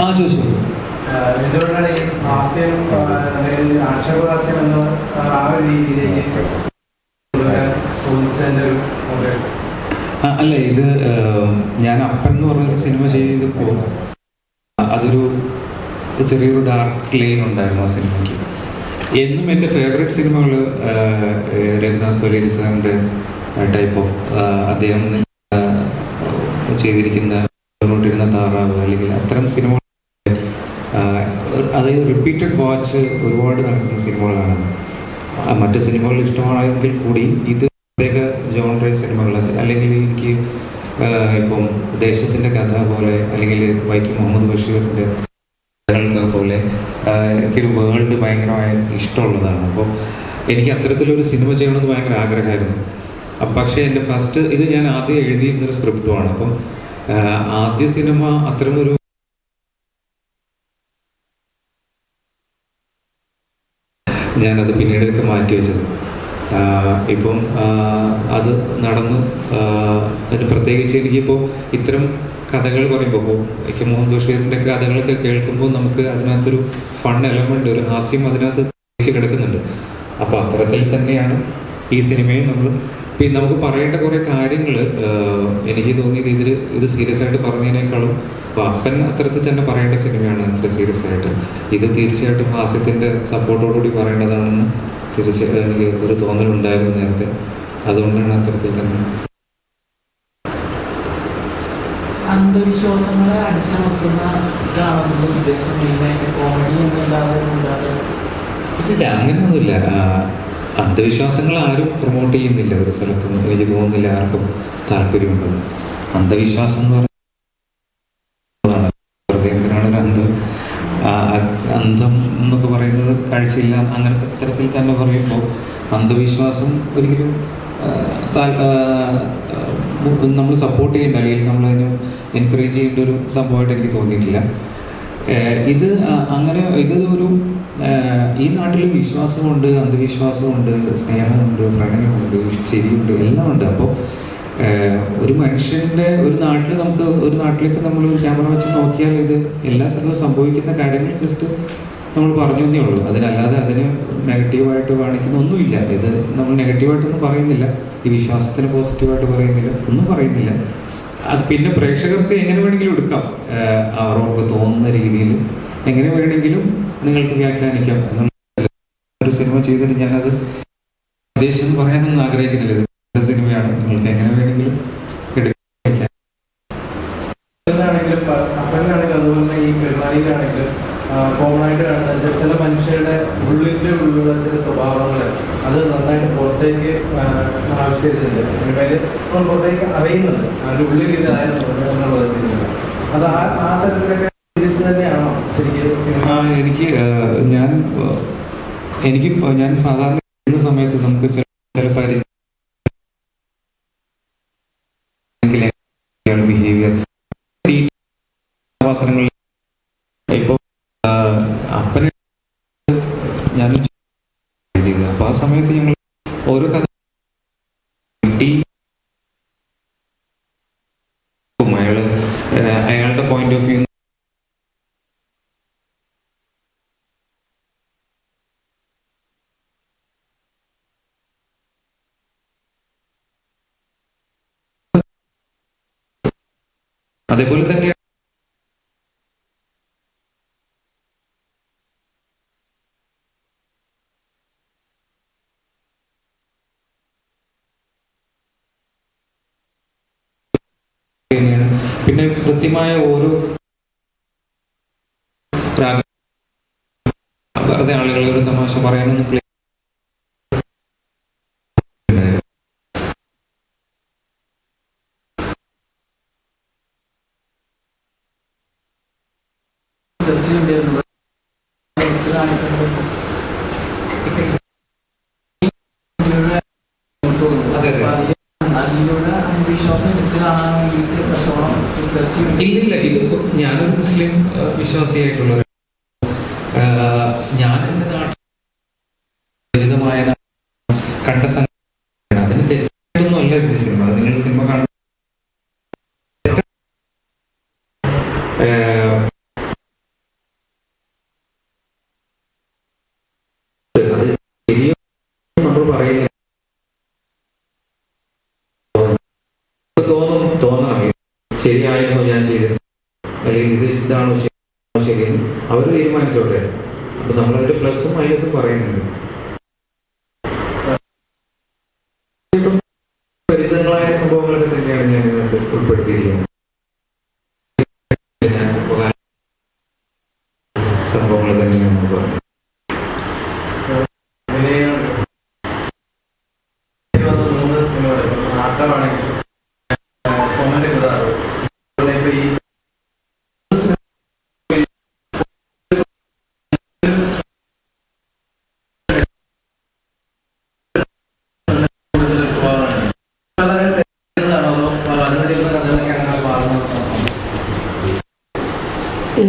ആ ചോദിച്ചു എന്തുകൊണ്ടാണ് ഈ ഹാസ്യം അല്ലെങ്കിൽ ആക്ഷേപഹാസ്യം എന്ന ആ ഒരു രീതിയിലേക്ക് ഒരു? അല്ല ഇത് ഞാൻ അപ്പൻ എന്ന് പറഞ്ഞൊരു സിനിമ ചെയ്തപ്പോൾ അതൊരു ചെറിയൊരു ഡാർക്ക് ലൈൻ ഉണ്ടായിരുന്നു ആ സിനിമയ്ക്ക് എന്നും എന്റെ ഫേവറേറ്റ് സിനിമകൾ രഘുനാഥ് കൊലേരി സാറിന്റെ ടൈപ്പ് ഓഫ് അദ്ദേഹം ചെയ്തിരിക്കുന്ന കൊണ്ടിരുന്ന താറാവ് അല്ലെങ്കിൽ അത്തരം സിനിമകൾ അത് റിപ്പീറ്റഡ് വാച്ച് ഒരുപാട് നടക്കുന്ന സിനിമകളാണ്. മറ്റു സിനിമകൾ ഇഷ്ടമാണെങ്കിൽ കൂടി ഇത് പ്രത്യേക ജോൺറ സിനിമകൾ അല്ലെങ്കിൽ എനിക്ക് ഇപ്പം ദേശത്തിന്റെ കഥ പോലെ അല്ലെങ്കിൽ വൈക്കം മുഹമ്മദ് ബഷീറിന്റെ പോലെ എനിക്കൊരു വേൾഡ് ഭയങ്കരമായി ഇഷ്ടമുള്ളതാണ്. അപ്പോൾ എനിക്ക് അത്തരത്തിലൊരു സിനിമ ചെയ്യണമെന്ന് ഭയങ്കര ആഗ്രഹമായിരുന്നു. പക്ഷേ എന്റെ ഫസ്റ്റ് ഇത് ഞാൻ ആദ്യം എഴുതിയിരുന്നൊരു സ്ക്രിപ്റ്റുമാണ് അപ്പം ആദ്യ സിനിമ അത്തരമൊരു ഞാനത് പിന്നീടൊക്കെ മാറ്റി വെച്ചത്. ഇപ്പം അത് നടന്നു. അതിന് പ്രത്യേകിച്ച് എനിക്കിപ്പോൾ ഇത്തരം കഥകൾ പറയുമ്പോൾ എനിക്ക് മോഹൻ ബഷീറിന്റെ കഥകളൊക്കെ കേൾക്കുമ്പോൾ നമുക്ക് അതിനകത്തൊരു ഫൺ എലമെന്റ് ഒരു ഹാസ്യം അതിനകത്ത് കിടക്കുന്നുണ്ട്. അപ്പോൾ അത്തരത്തിൽ തന്നെയാണ് ഈ സിനിമയും നമ്മൾ പിന്നെ നമുക്ക് പറയേണ്ട കുറേ കാര്യങ്ങൾ എനിക്ക് തോന്നിയത് ഇതിൽ ഇത് സീരിയസ് ആയിട്ട് പറഞ്ഞതിനേക്കാളും അപ്പൻ അത്തരത്തിൽ തന്നെ പറയേണ്ട സിനിമയാണ് അത്ര സീരിയസ് ആയിട്ട്. ഇത് തീർച്ചയായിട്ടും ഹാസ്യത്തിന്റെ സപ്പോർട്ടോടുകൂടി പറയേണ്ടതാണെന്ന് തീർച്ചയായിട്ടും എനിക്ക് ഒരു തോന്നലുണ്ടായിരുന്നു നേരത്തെ. അതുകൊണ്ടാണ് അത്തരത്തിൽ തന്നെ. അന്ധവിശ്വാസങ്ങളെ അടിച്ചമർത്തുന്ന ഇതാണെന്നുള്ള ഉദ്ദേശം. മെയിനായിട്ട് കോമഡി എന്നല്ലാതെ ഉണ്ടാകും ഇല്ല അങ്ങനെയൊന്നുമില്ല. അന്ധവിശ്വാസങ്ങൾ ആരും പ്രൊമോട്ട് ചെയ്യുന്നില്ല ഒരു സ്ഥലത്തും എനിക്ക് തോന്നുന്നില്ല ആർക്കും താല്പര്യമുണ്ടെന്ന് അന്ധവിശ്വാസം എന്ന് പറയുന്നത് വെറുതെ എന്തിനാണ് ഒരു അന്ധം അന്ധം എന്നൊക്കെ പറയുന്നത് കാഴ്ചയില്ല. അങ്ങനത്തെ തരത്തിൽ തന്നെ പറയുമ്പോൾ അന്ധവിശ്വാസം ഒരിക്കലും നമ്മൾ സപ്പോർട്ട് ചെയ്യേണ്ട അല്ലെങ്കിൽ നമ്മളതിന് എൻകറേജ് ചെയ്യേണ്ട ഒരു സംഭവമായിട്ട് എനിക്ക് തോന്നിയിട്ടില്ല. ഇത് അങ്ങനെ ഇത് ഒരു ഈ നാട്ടിൽ വിശ്വാസമുണ്ട് അന്ധവിശ്വാസമുണ്ട് സ്നേഹമുണ്ട് പ്രണയമുണ്ട് ചിരിയുണ്ട് എല്ലാം ഉണ്ട് അപ്പോൾ ഒരു മനുഷ്യന്റെ ഒരു നാട്ടിൽ നമുക്ക് ഒരു നാട്ടിലേക്ക് നമ്മൾ ക്യാമറ വെച്ച് നോക്കിയാൽ ഇത് എല്ലാ സ്ഥലവും സംഭവിക്കുന്ന കാര്യങ്ങൾ ജസ്റ്റ് നമ്മൾ പറഞ്ഞു എന്നേ ഉള്ളൂ. അതിനല്ലാതെ അതിന് നെഗറ്റീവായിട്ട് കാണിക്കുന്ന ഒന്നുമില്ല. ഇത് നമ്മൾ നെഗറ്റീവായിട്ടൊന്നും പറയുന്നില്ല. ഈ വിശ്വാസത്തിന് പോസിറ്റീവായിട്ട് പറയുന്നില്ല. ഒന്നും പറയുന്നില്ല. അത് പിന്നെ പ്രേക്ഷകർക്ക് എങ്ങനെ വേണമെങ്കിലും എടുക്കാം. അവർക്ക് തോന്നുന്ന രീതിയിൽ എങ്ങനെ വേണമെങ്കിലും നിങ്ങൾക്ക് വ്യാഖ്യാനിക്കാം എന്നുള്ള ഒരു സിനിമ ചെയ്തിട്ട് ഞാനത് ഉദ്ദേശം പറയാനൊന്നും ആഗ്രഹിക്കുന്നില്ല. സിനിമയാണ്. നിങ്ങൾക്ക് എങ്ങനെ വേണമെങ്കിലും എടുക്കാം. അതുപോലെ ഈ പെരുമാളിയിലാണെങ്കിലും ചെ- ചില മനുഷ്യരുടെ ഉള്ളിന്റെ ഉള്ളിലുള്ള ചില സ്വഭാവങ്ങൾ അത് നന്നായിട്ട് പുറത്തേക്ക് ആവിഷ്കരിച്ചിട്ടുണ്ട്. സിനിമയിൽ നമ്മൾ പുറത്തേക്ക് അറിയുന്നുണ്ട്. അതിന്റെ ഉള്ളിൽ അത് ആ ആ തരത്തിലൊക്കെ തന്നെയാണോ ശരിക്കും എനിക്ക് ഞാൻ എനിക്ക് ഞാൻ സാധാരണ ചെയ്യുന്ന സമയത്ത് നമുക്ക് ചില ചില പരിചയം ബിഹേവിയർ കഥാപാത്രങ്ങൾ ഞാൻ എഴുതിയത് അപ്പൊ ആ സമയത്ത് ഞങ്ങൾ ഓരോ കഥ അയാൾ അയാളുടെ പോയിന്റ് ഓഫ് വ്യൂ അതേപോലെ തന്നെ തന്നെയാണ്. പിന്നെ കൃത്യമായ ഓരോ വെറുതെ ആളുകൾ ഒരു തമാശ പറയാനൊന്നും ഇല്ലില്ല ഇത് ഞാനൊരു മുസ്ലിം വിശ്വാസിയായിട്ടുള്ള ഞാൻ എന്റെ നാട്ടിൽ കണ്ട സംഘടന അതിന് തെറ്റൊന്നും അല്ല ഇത് സിനിമ. നിങ്ങൾ സിനിമ കാണുന്ന നമ്മൾ പറയുന്നത് ശരിയായിരുന്നു ഞാൻ ചെയ്തത് അല്ലെങ്കിൽ ഇത് ഇതാണോ ശരിയെന്ന് അവർ തീരുമാനിച്ചോട്ടെ. അപ്പൊ നമ്മളതിന്റെ പ്ലസും മൈനസും പറയുന്നുണ്ട്.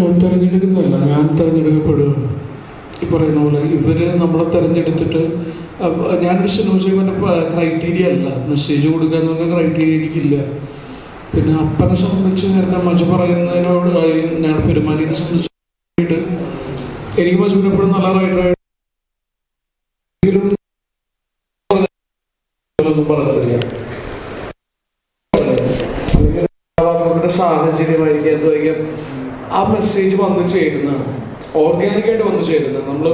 ഞാൻ തിരഞ്ഞെടുക്കുന്നില്ല. ഞാൻ തിരഞ്ഞെടുക്കപ്പെടുകയാണ്. ഈ പറയുന്ന പോലെ ഇവർ നമ്മളെ തിരഞ്ഞെടുത്തിട്ട് ഞാൻ സിനിമ ചെയ്യുമ്പോൾ ക്രൈറ്റീരിയ അല്ല. മെസ്സേജ് കൊടുക്കുക എന്ന് പറഞ്ഞ ക്രൈറ്റീരിയ എനിക്കില്ല. പിന്നെ അപ്പനെ സംബന്ധിച്ച് നേരത്തെ മജ പറയുന്നതിനോട് ഞാൻ പെരുമാനിനെ സംബന്ധിച്ച് എനിക്ക് മജുവിനെ എപ്പോഴും നല്ല എങ്കിലും ഒന്നും സാഹചര്യമായിരിക്കും എന്തായിരിക്കും ആ മെസ്സേജ് വന്നു ചേരുന്ന ഓർഗാനിക്കായിട്ട് വന്നു ചേരുന്ന നമ്മൾ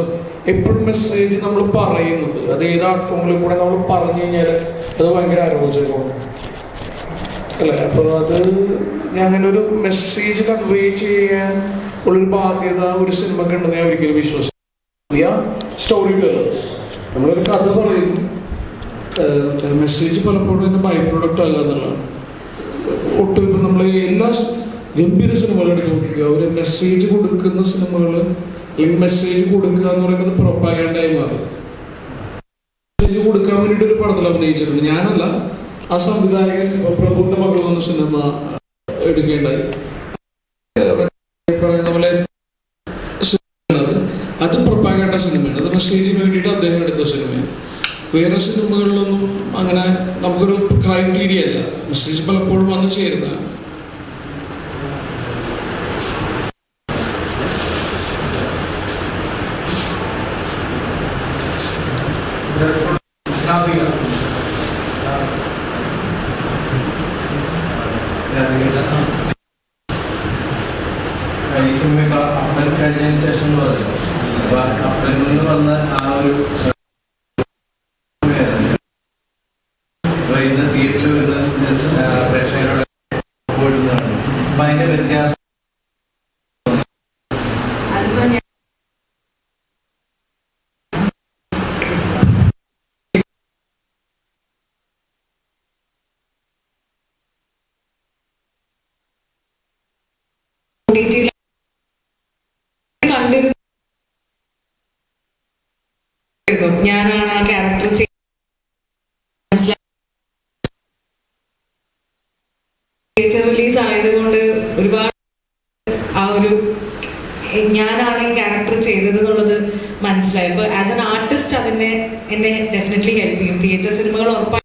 എപ്പോഴും മെസ്സേജ് നമ്മൾ പറയുന്നത്. അത് ഏത് ആർട്ട് ഫോമിൽ കൂടെ നമ്മൾ പറഞ്ഞു കഴിഞ്ഞാൽ അത് ഭയങ്കര അരോചകമാണ് അല്ലേ? അപ്പോൾ അത് ഞാൻ അങ്ങനെ ഒരു മെസ്സേജ് കൺവേ ചെയ്യാൻ ഉള്ളൊരു ബാധ്യത ഒരു സിനിമക്ക് ഉണ്ടെന്ന് ഞാൻ ഒരിക്കലും വിശ്വസിക്കില്ല സ്റ്റോറി ടെല്ലേഴ്സ് നമ്മളൊരു കഥ പറയുന്നു. മെസ്സേജ് പലപ്പോഴും എന്റെ ബൈ പ്രൊഡക്റ്റ് അല്ല എന്നുള്ളതാണ്. ഒട്ടും നമ്മൾ എല്ലാ ഗംഭീര സിനിമകൾ എടുത്ത് നോക്കുക ഒരു മെസ്സേജ് കൊടുക്കുന്ന സിനിമകൾ അല്ലെങ്കിൽ മെസ്സേജ് കൊടുക്കുക എന്ന് പറയുന്നത് പ്രൊപ്പാഗൻഡായി മാറും. മെസ്സേജ് കൊടുക്കാൻ വേണ്ടിയിട്ട് ഒരു പടത്തിൽ അഭിനയിച്ചിട്ടുണ്ട്. ഞാനല്ല ആ സംവിധായകൻ പ്രഭുവിന്റെ മകൾ വന്ന സിനിമ എടുക്കേണ്ടായി. പറയുന്ന പോലെ അത്. പ്രൊപ്പാഗാൻഡ സിനിമയാണ് അത് മെസ്സേജിന് വേണ്ടിയിട്ട് അദ്ദേഹം എടുത്ത സിനിമയാണ് വേറെ സിനിമകളിലൊന്നും അങ്ങനെ നമുക്കൊരു ക്രൈറ്റീരിയ അല്ല. മെസ്സേജ് പലപ്പോഴും വന്നു ചേരുന്നതാണ് ഈ സിനിമ അപ്പൻ കഴിഞ്ഞതിന് ശേഷം പറഞ്ഞു അപ്പൊ അപ്പനിൽ വന്ന ആ ഒരു ഞാനാണ് ആ ക്യാരക്ടർ ചെയ്ത് റിലീസ് ആയതുകൊണ്ട് ഒരുപാട് ആ ഒരു ഞാനാണ് ഈ ക്യാരക്ടർ ചെയ്തത് എന്നുള്ളത് മനസ്സിലായി. ഇപ്പൊ ആസ് എൻ ആർട്ടിസ്റ്റ് അതിനെ എന്നെ ഡെഫിനറ്റ്ലി ഹെൽപ്പ് ചെയ്യും. തിയേറ്റർ സിനിമകൾ ഉറപ്പായും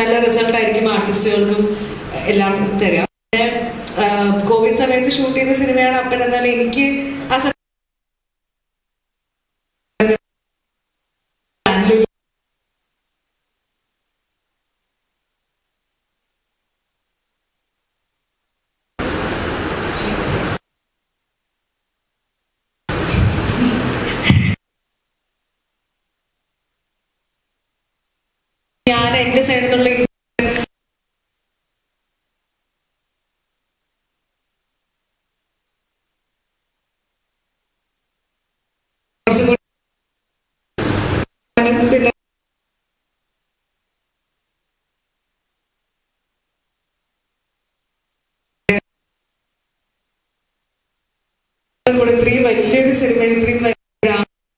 നല്ല റിസൾട്ട് ആയിരിക്കും ആർട്ടിസ്റ്റുകൾക്കും എല്ലാം തരാം. കോവിഡ് സമയത്ത് ഷൂട്ട് ചെയ്ത സിനിമയാണ് അപ്പൻ എന്നാൽ എനിക്ക് ആ ഞാൻ എന്റെ സൈഡിൽ നിന്നുള്ള കൂടി ഇത്രയും വലിയൊരു സിനിമ ഇത്രയും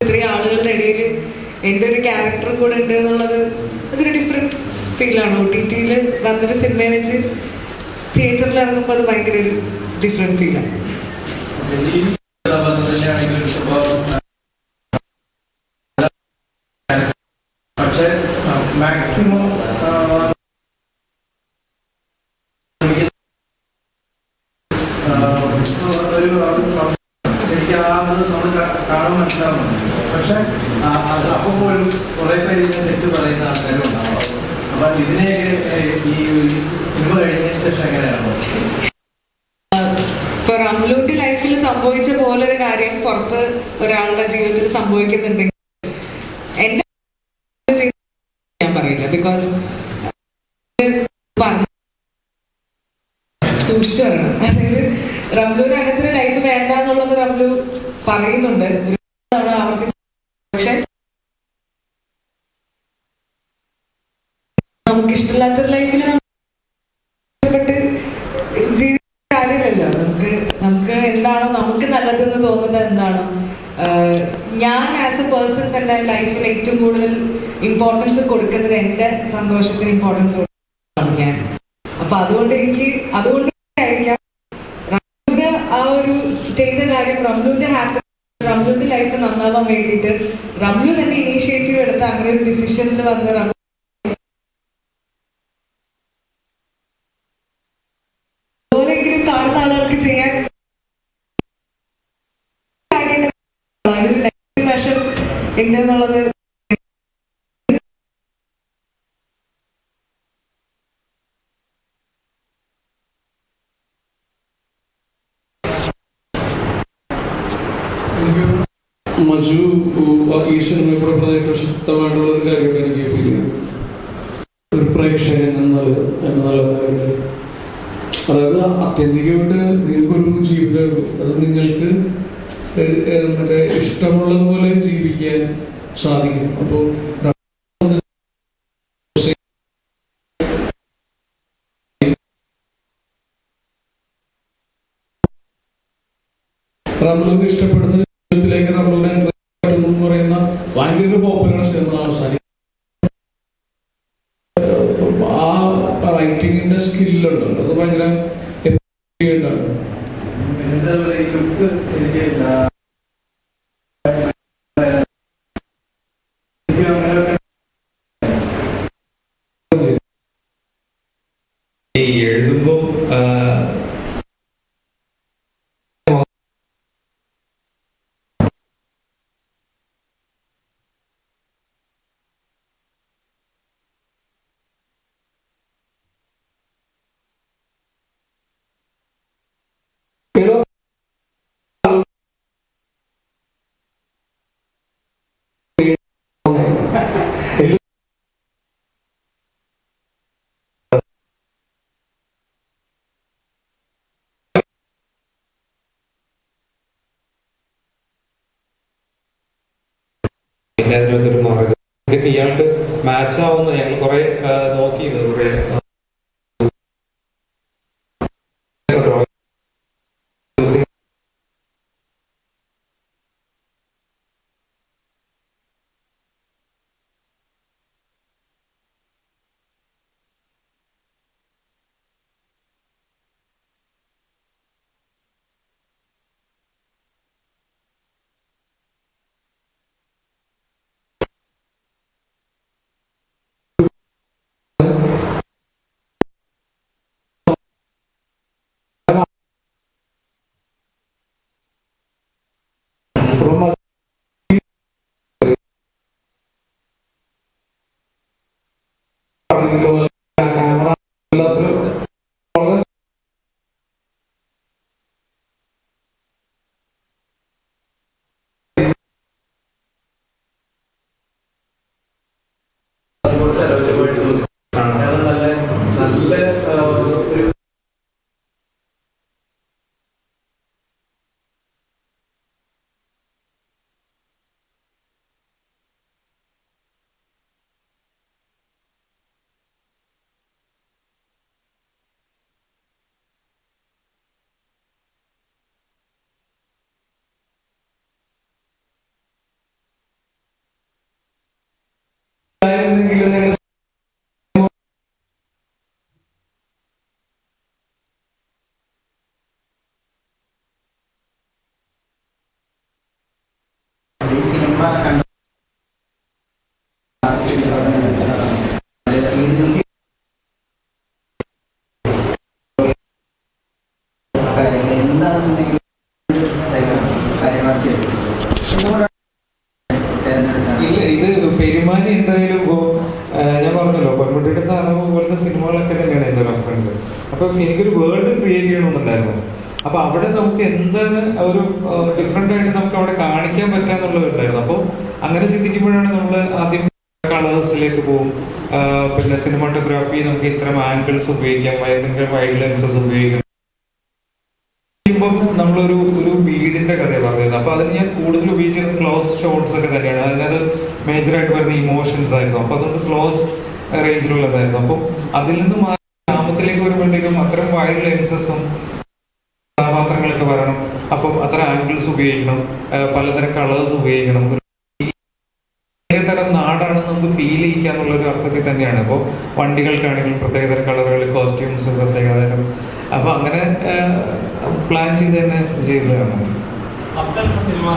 ഇത്രയും ആളുകളുടെ ഇടയിൽ എന്റെ ഒരു ക്യാരക്ടറും കൂടെ ഉണ്ട് എന്നുള്ളത് അതൊരു ഫീലാണ്? ഒ ടി ടിയിൽ വന്നൊരു സിനിമയെ വെച്ച് തിയേറ്ററിൽ ഇറങ്ങുമ്പോൾ അത് ഭയങ്കര ഒരു ഡിഫറെന്റ് ഫീലാണ് പക്ഷേ കാണാൻ മനസ്സിലാവുന്നുണ്ട്. പക്ഷെ അപ്പോൾ പോലും കുറേ പേര് തെറ്റ് പറയുന്ന ആൾക്കാരും അപ്പൊ ഇതിനെയൊക്കെ ഈ സിനിമ കഴിഞ്ഞതിന് ശേഷം എങ്ങനെയാണോ? ഇപ്പൊ റംലൂട്ടി ലൈഫിൽ സംഭവിച്ച പോലെ ഒരു കാര്യം പുറത്ത് ഒരാളുടെ ജീവിതത്തിൽ സംഭവിക്കുന്നുണ്ടെങ്കിൽ എന്റെ ഞാൻ പറയില്ല. ബിക്കോസ് സൂക്ഷിച്ചു പറയണം അതായത് റംലുവിന് അങ്ങനത്തെ ലൈഫ് വേണ്ട എന്നുള്ളത് റംലു പറയുന്നുണ്ട് ഒരു തവണ ആവർത്തിച്ച് പക്ഷെ നമുക്ക് ഇഷ്ടമില്ലാത്തൊരു ലൈഫിൽ ഇഷ്ടപ്പെട്ട് ജീവിക്കുന്ന കാര്യമില്ലല്ലോ നമുക്ക് നമുക്ക് എന്താണോ നമുക്ക് നല്ലതെന്ന് തോന്നുന്നത് എന്താണ്? ഞാൻ ആസ് എ പേഴ്സൺ തന്നെ ലൈഫിൽ ഏറ്റവും കൂടുതൽ ഇമ്പോർട്ടൻസ് കൊടുക്കുന്നത് എന്റെ സന്തോഷത്തിന് ഇമ്പോർട്ടൻസ് കൊടുക്കുന്നതാണ് ഞാൻ. അപ്പൊ അതുകൊണ്ട് എനിക്ക് അതുകൊണ്ട് ആയിരിക്കാം ആ ഒരു ചെയ്ത കാര്യം റംലുവിന്റെ ഹാപ്പി റംലുവിന്റെ ലൈഫ് നന്നാവാൻ വേണ്ടിയിട്ട് റംലു തന്നെ ഇനീഷ്യേറ്റീവ് എടുത്ത് അങ്ങനെ ഒരു ഡിസിഷനിൽ വന്ന് റംലു എന്നുള്ളത് മജു ഉ- ഈ സിനിമ പ്രധാനമായിട്ട് ശക്തമായിട്ടുള്ള ഒരു കാര്യമാണ് എനിക്ക് ഫീൽ ഒരു പ്രേക്ഷകൻ എന്നുള്ള എന്നുള്ള കാര്യത്തിൽ അതായത് അത്യന്തികമായിട്ട് നിങ്ങൾക്കൊരു ജീവിതമുള്ളൂ അത് നിങ്ങൾക്ക് മറ്റേ ഇഷ്ടമുള്ളതുപോലെ ജീവിക്കാൻ സാധിക്കും. അപ്പോൾ റംലുവിന് ഇഷ്ടപ്പെടുന്ന ഈ എഴുതുമ്പോൾ പിന്നെ അതിനകത്തൊരു മാർഗം ഇതൊക്കെ ഇയാൾക്ക് മാച്ച് ആവുന്ന ഞങ്ങൾ കുറെ നോക്കിയിരുന്നു കുറെ അപ്പുറം അത് പറഞ്ഞതുപോലെ ക്യാമറ എല്ലാത്തിലും വളരെ കുറച്ച് അരോചകമായിട്ട് തോന്നി അത് നല്ല നല്ല ആ, ഒരു പറഞ്ഞല്ലോ പൊന്മുട്ടിയുടെ താറാവ് പോലത്തെ സിനിമകളൊക്കെ തന്നെയാണ് എന്റെ റെഫറൻസ് അപ്പൊ എനിക്കൊരു വേൾഡ് ക്രിയേറ്റ് ചെയ്യണമെന്നുണ്ടായിരുന്നു അപ്പൊ അവിടെ നമുക്ക് എന്താണ് ഒരു ഡിഫറെന്റ് ആയിട്ട് നമുക്ക് അവിടെ കാണിക്കാൻ പറ്റാന്നുള്ളതുണ്ടായിരുന്നു അപ്പോൾ അങ്ങനെ ചിന്തിക്കുമ്പോഴാണ് നമ്മൾ ആദ്യം കളേഴ്സിലേക്ക് പോകും. പിന്നെ സിനിമാറ്റോഗ്രാഫി നമുക്ക് ഇത്തരം ആംഗിൾസ് ഉപയോഗിക്കാം ഭയങ്കര വൈഡ് ലെൻസസ് ഉപയോഗിക്കാം. നമ്മളൊരു ഒരു വീടിന്റെ കഥയാണ് പറഞ്ഞത് അപ്പൊ അതിന് ഞാൻ കൂടുതൽ ഉപയോഗിച്ചിരുന്നത് ക്ലോസ് ഷോട്ട്സ് ഒക്കെ തന്നെയാണ്. അതിനകത്ത് മേജറായിട്ട് വരുന്ന ഇമോഷൻസ് ആയിരുന്നു. അപ്പൊ അതുകൊണ്ട് ക്ലോസ് റേഞ്ചിലുള്ളതായിരുന്നു അപ്പം അതിൽ നിന്ന് മാറി ഗ്രാമത്തിലേക്ക് വരുമ്പോഴത്തേക്കും അത്തരം വൈഡ് ലെൻസസും വരണം അപ്പം അത്ര ആംഗിൾസ് ഉപയോഗിക്കണം. പലതരം കളേഴ്സ് ഉപയോഗിക്കണം. പ്രത്യേകതരം നാടാണെന്ന് നമുക്ക് ഫീൽ ചെയ്യിക്കുക എന്നുള്ള ഒരു അർത്ഥത്തിൽ തന്നെയാണ്. അപ്പോൾ വണ്ടികൾക്കാണെങ്കിലും പ്രത്യേകതരം കളറുകൾ കോസ്റ്റ്യൂംസ് പ്രത്യേകതരം അപ്പൊ അങ്ങനെ പ്ലാൻ ചെയ്ത് തന്നെ ചെയ്തതാണ്. സിനിമ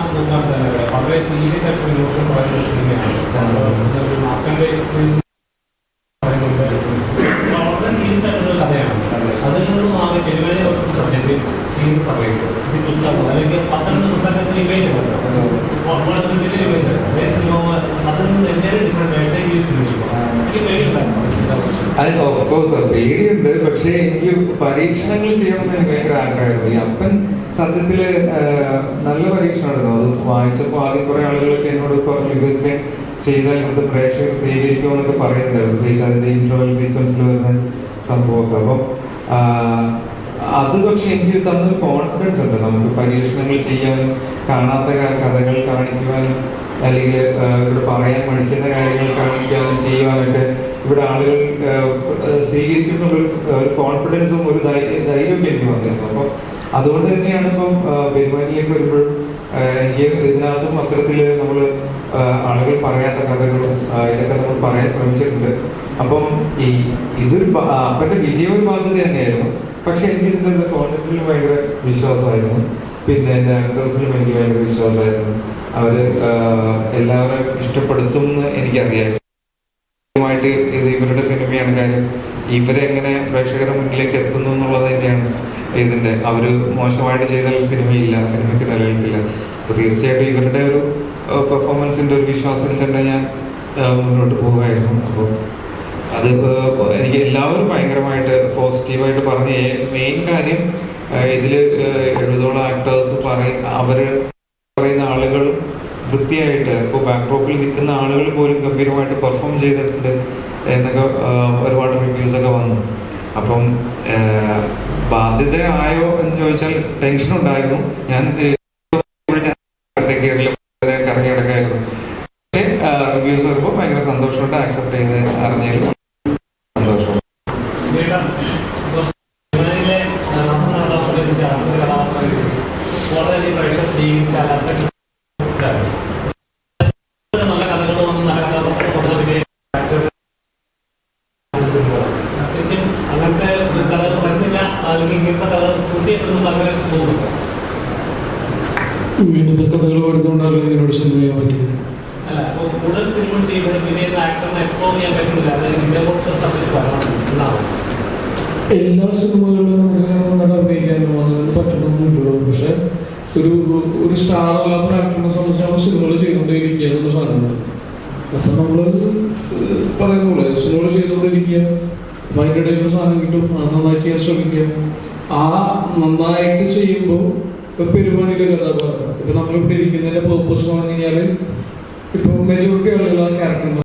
അത് ഓഫ്കോഴ്സ് പേടിയുണ്ട് പക്ഷേ എനിക്ക് പരീക്ഷണങ്ങൾ ചെയ്യണമെന്ന് എനിക്ക് ഭയങ്കര ആഗ്രഹമായിരുന്നു. ഈ അപ്പൻ സത്യത്തിൽ നല്ല പരീക്ഷണമായിരുന്നു. അത് വായിച്ചപ്പോൾ ആദ്യം കുറെ ആളുകളൊക്കെ എന്നോട് പറഞ്ഞു ഇതൊക്കെ ചെയ്താൽ ഇവിടുത്തെ പ്രേക്ഷകർ സ്വീകരിക്കുമോ എന്നൊക്കെ പറയുന്നുണ്ടായിരുന്നു. പ്രത്യേകിച്ച് അതിന്റെ ഇന്റർവൽ സീക്വൻസിൽ വരുന്ന സംഭവമൊക്കെ. അപ്പം അത് പക്ഷെ എനിക്ക് തന്നൊരു കോൺഫിഡൻസ് ഉണ്ട്. നമുക്ക് പരീക്ഷണങ്ങൾ ചെയ്യാനും കാണാത്ത കഥകൾ കാണിക്കുവാനും അല്ലെങ്കിൽ ഇവിടെ പറയാൻ പഠിക്കുന്ന കാര്യങ്ങൾ കാണിക്കാനും ചെയ്യുവാനൊക്കെ ഇവിടെ ആളുകൾ സ്വീകരിക്കുന്ന ഒരു കോൺഫിഡൻസും ഒരു ധൈര്യം എനിക്ക് വന്നിരുന്നു. അപ്പം അതുകൊണ്ട് തന്നെയാണ് ഇപ്പം പെരുമാറ്റിലേക്ക് വരുമ്പോഴും എനിക്ക് ഇതിനകത്തും അത്തരത്തിൽ നമ്മൾ ആളുകൾ പറയാത്ത കഥകളും ഇതൊക്കെ നമ്മൾ പറയാൻ ശ്രമിച്ചിട്ടുണ്ട്. അപ്പം ഈ ഇതൊരു അപ്പന്റെ വിജയം ഒരു ബാധ്യത തന്നെയായിരുന്നു. പക്ഷെ എനിക്ക് ഇതിന്റെ കോൺഫിഡൻസിൽ ഭയങ്കര വിശ്വാസമായിരുന്നു. പിന്നെ എന്റെ ആക്ടേഴ്സിലും എനിക്ക് ഭയങ്കര വിശ്വാസമായിരുന്നു. അവർ എല്ലാവരും ഇഷ്ടപ്പെടുത്തും എന്ന് എനിക്കറിയാം ായിട്ട് ഇത് ഇവരുടെ സിനിമയാണ്. കാര്യം ഇവരെങ്ങനെ പ്രേക്ഷകരുടെ മുന്നിലേക്ക് എത്തുന്നു എന്നുള്ളത് തന്നെയാണ് ഇതിന്റെ. അവർ മോശമായിട്ട് ചെയ്താൽ സിനിമയില്ല സിനിമയ്ക്ക് നിലനിൽക്കില്ല അപ്പൊ തീർച്ചയായിട്ടും ഇവരുടെ ഒരു പെർഫോമൻസിന്റെ ഒരു വിശ്വാസത്തിൽ തന്നെ ഞാൻ മുന്നോട്ട് പോവുകയായിരുന്നു അപ്പോൾ അത് എനിക്ക് എല്ലാവരും ഭയങ്കരമായിട്ട് പോസിറ്റീവായിട്ട് പറഞ്ഞ മെയിൻ കാര്യം ഇതിൽ എഴുതോളം ആക്ടേഴ്സ് പറയും ആളുകളും വൃത്തിയായിട്ട് ഇപ്പോൾ ബാക്ക്ഡ്രോപ്പിൽ നിൽക്കുന്ന ആളുകൾ പോലും ഗംഭീരമായിട്ട് പെർഫോം ചെയ്തിട്ടുണ്ട് എന്നൊക്കെ ഒരുപാട് റിവ്യൂസ് ഒക്കെ വന്നു. അപ്പം ബാധ്യതയായോ എന്ന് ചോദിച്ചാൽ ടെൻഷൻ ഉണ്ടായിരുന്നു. ഞാൻ ചെയ്യാൻ കഥകൾ അതായത് ഇതിനോട് സിനിമ ചെയ്യാൻ എന്നാണ് എല്ലാ സിനിമകളിലും നമുക്ക് അഭിനയിക്കാനും പറ്റണമെന്നില്ലല്ലോ പക്ഷെ ഒരു ഒരു സ്റ്റാർ അല്ലാത്ത ആക്ടറിനെ സംബന്ധിച്ച് നമ്മൾ സിനിമകൾ ചെയ്തുകൊണ്ടേയിരിക്കുക എന്നുള്ള സാധനമാണ് അപ്പൊ നമ്മൾ പറയുന്ന പോലെ സിനിമകൾ ചെയ്തുകൊണ്ടിരിക്കുക. അപ്പൊ അതിന്റെ ഇടയിൽ ഒരു സാധനം കിട്ടും. അത് നന്നായി ചെയ്യാൻ ശ്രമിക്കുക. ആ നന്നായിട്ട് ചെയ്യുമ്പോൾ ഇപ്പൊ പെരുമാണിയുടെ കഥാപാത്രം. ഇപ്പൊ നമ്മളിവിടെ ഇരിക്കുന്നതിന്റെ പേർപ്പസ് എന്ന് പറഞ്ഞു കഴിഞ്ഞാൽ ഇപ്പൊ മെജോറിറ്റി ആളുകൾ ആ ക്യാരക്ടർ